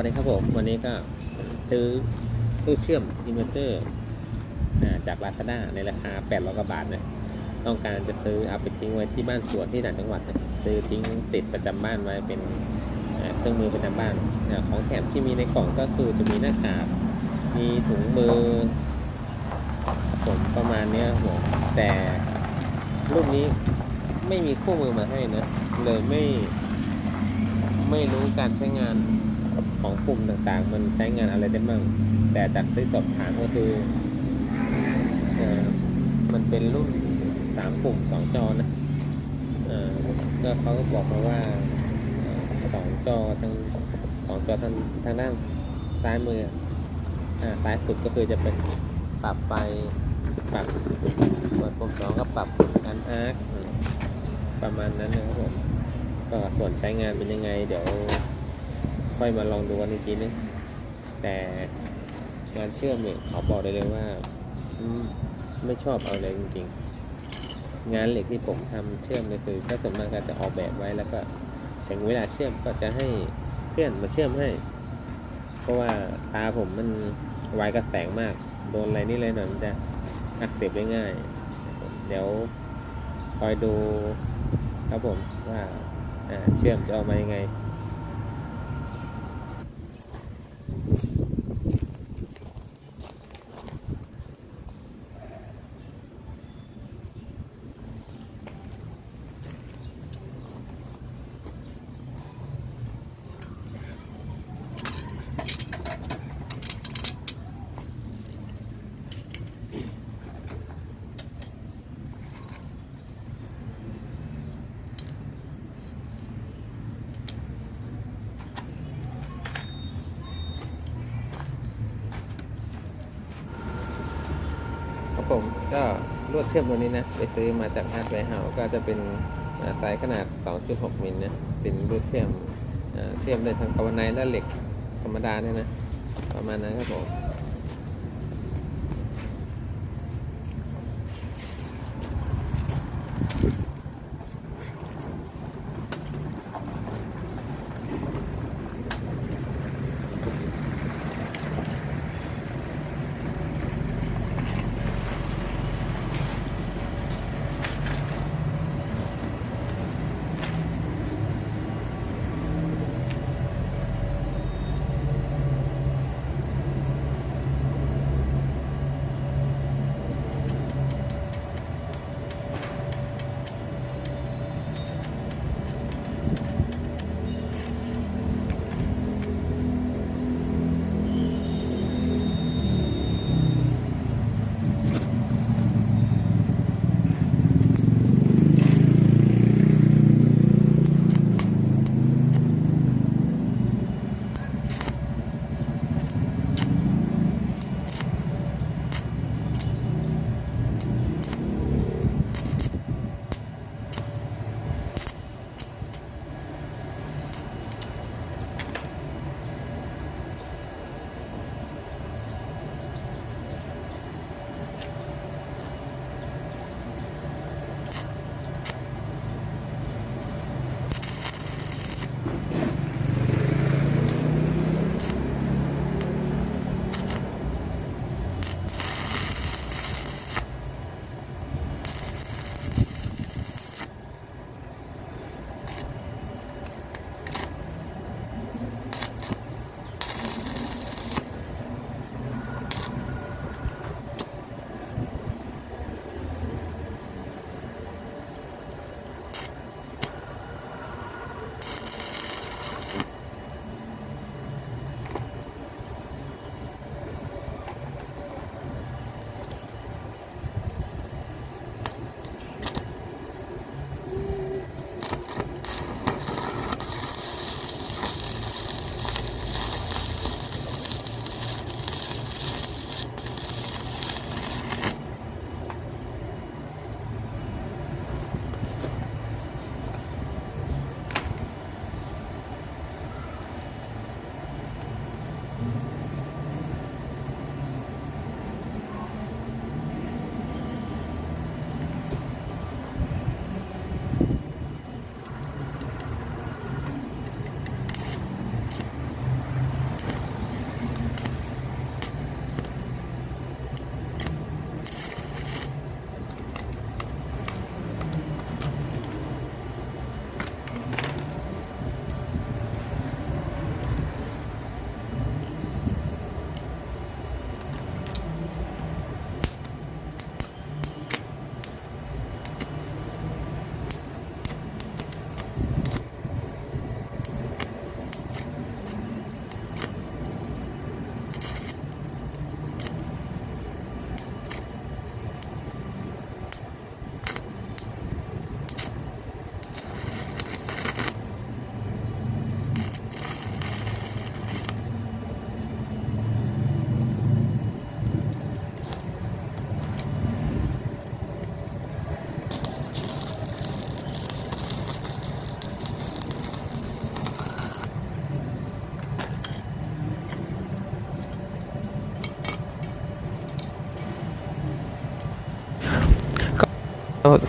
วัสดีครับผม วันนี้ก็ซื้อตู้เชื่อมอินเวอร์เตอร์จาก Lazada ในราคา 800กว่าบาทเนี่ยต้องการจะซื้อเอาไปทิ้งไว้ที่บ้านสวนที่ต่างจังหวัดเนี่ยซื้อทิ้งติดประจำบ้านไว้เป็นเครื่องมือประจำบ้านของแถมที่มีในกล่องก็คือจะมีหน้ากากมีถุงมือผมประมาณเนี้ยผมแต่รูปนี้ไม่มีคู่มือมาให้นะเลยไม่ไม่รู้การใช้งาน ของปุ่มต่างๆ มันใช้งานอะไรได้บ้างแต่จากที่สอบถามก็คืออมันเป็นรุ่นสามปุ่มสองจอนะก็เขาก็บอกมาว่าสองจอทางสองจอทางทางด้านซ้ายมืออ่าซ้ายสุดก็คือจะเป็นปรับไฟปรับส่วนปุ่มสองก็ปรับการอาร์คประมาณนั้นนะครับผมก็ส่วนใช้งานเป็นยังไง เดี๋ยว ค่อยมาลองดูกันอีกทีนึงแต่งานเชื่อมเนี่ยเขอบอกได้เลยว่าไม่ชอบเอาเลยจริง ๆ งานเหล็กที่ผมทำเชื่อมเนี่ยคือก็ส่วนมากก็จะออกแบบไว้แล้วก็ถึงเวลาเชื่อมก็จะให้เพื่อนมาเชื่อมให้ เพราะว่าตาผมมันไวกับแสงมาก โดนอะไรนี่เลยหน่อยมันจะอักเสบได้ง่าย เดี๋ยวคอยดูครับผมว่าอ่าเชื่อมจะออกมายังไง ผมก็ลวดเชื่อมตัวนี้นะไปซื้อมาจากอาร์ตไวเฮาก็จะเป็นไซสายขนาด 2.6 มิลนะเป็นลวดเชื่อมเชื่อมได้ทั้งกาวไนไนและเหล็กธรรมดาเนี่ยนะประมาณนั้นครับผม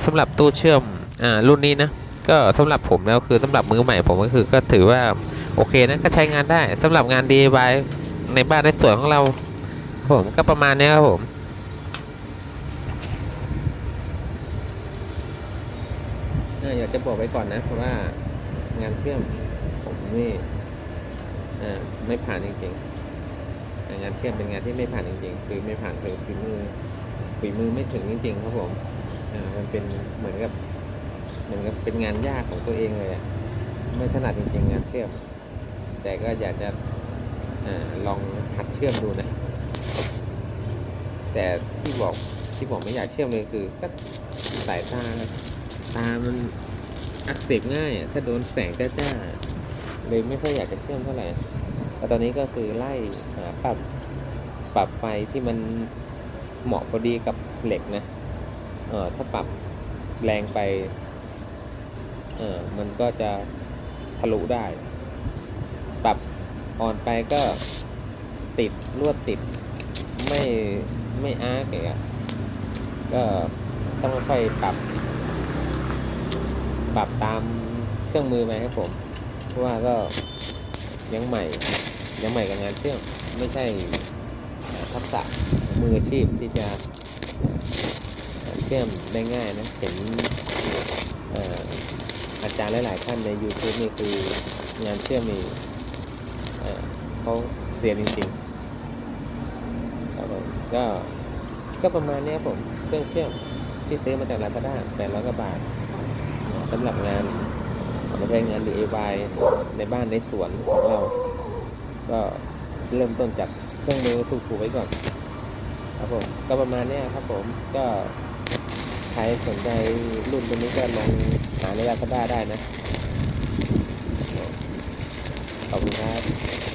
สำหรับตู้เชื่อมอ่ารุ่นนี้นะก็สำหรับผมแล้วคือสำหรับมือใหม่ผมก็คือก็ถือว่าโอเคนะก็ใช้งานได้สำหรับงาน DIY ในบ้านในสวนของเรา ผมก็ประมาณนี้ครับผมอยากจะบอกไว้ก่อนนะเพราะว่างานเชื่อมผมนี่ไม่ผ่านจริงๆงานเชื่อมเป็นงานที่ไม่ผ่านจริงๆ คือไม่ผ่านคือฝีมือฝีมือไม่ถึงจริงๆครับผม อ่ามันเป็นเหมือนกับเหมือนกับเป็นงานยากของตัวเองเลยอะไม่ถนัดจริงๆงานเชื่อม แต่ก็อยากจะอลองหัดเชื่อมดูนะ แต่ที่บอกที่บอกไม่อยากเชื่อมเลยคือก็สายตาตามันอักเสบง่ายถ้าโดนแสงจ้าๆเลยไม่ค่อยอยากจะเชื่อมเท่าไหร่แต่ตอนนี้ก็คือไล่หาปรับปรับไฟที่มันเหมาะพอดีกับเหล็กนะ เออถ้าปรับแรงไปเออมันก็จะทะลุได้ ปรับอ่อนไปก็ติดลวดติดไม่ไม่อาร์กอย่าเงี้ยก็ต้องค่อยปรับ ปรับตามเครื่องมือไปครับผม เพราะว่าก็ยังใหม่ ยังใหม่กับงานเชื่อมไม่ใช่ทักษะมืออาชีพที่จะ เชื่อมได้ง่ายนะ เห็นอาจารย์หลายๆท่านใน YouTube นี่คืองานเชื่อมนี่เขาเรียนจริงๆครับผมก็ก็ประมาณนี้ครับผมเครื่องเชื่อมที่ซื้อมาจากลาซาด้าแปดร้อยกว่าบาทสำหรับงานเอามาใช้งาน DIY ในบ้านในสวนของเรา ก็เริ่มต้นจากเครื่องมือถูกๆไว้ก่อน ครับผม ก็ประมาณนี้ครับผมก็ ใครสนใจรุ่นตัวนี้ก็ลองหาในลาซาด้าได้นะ ขอบคุณครับ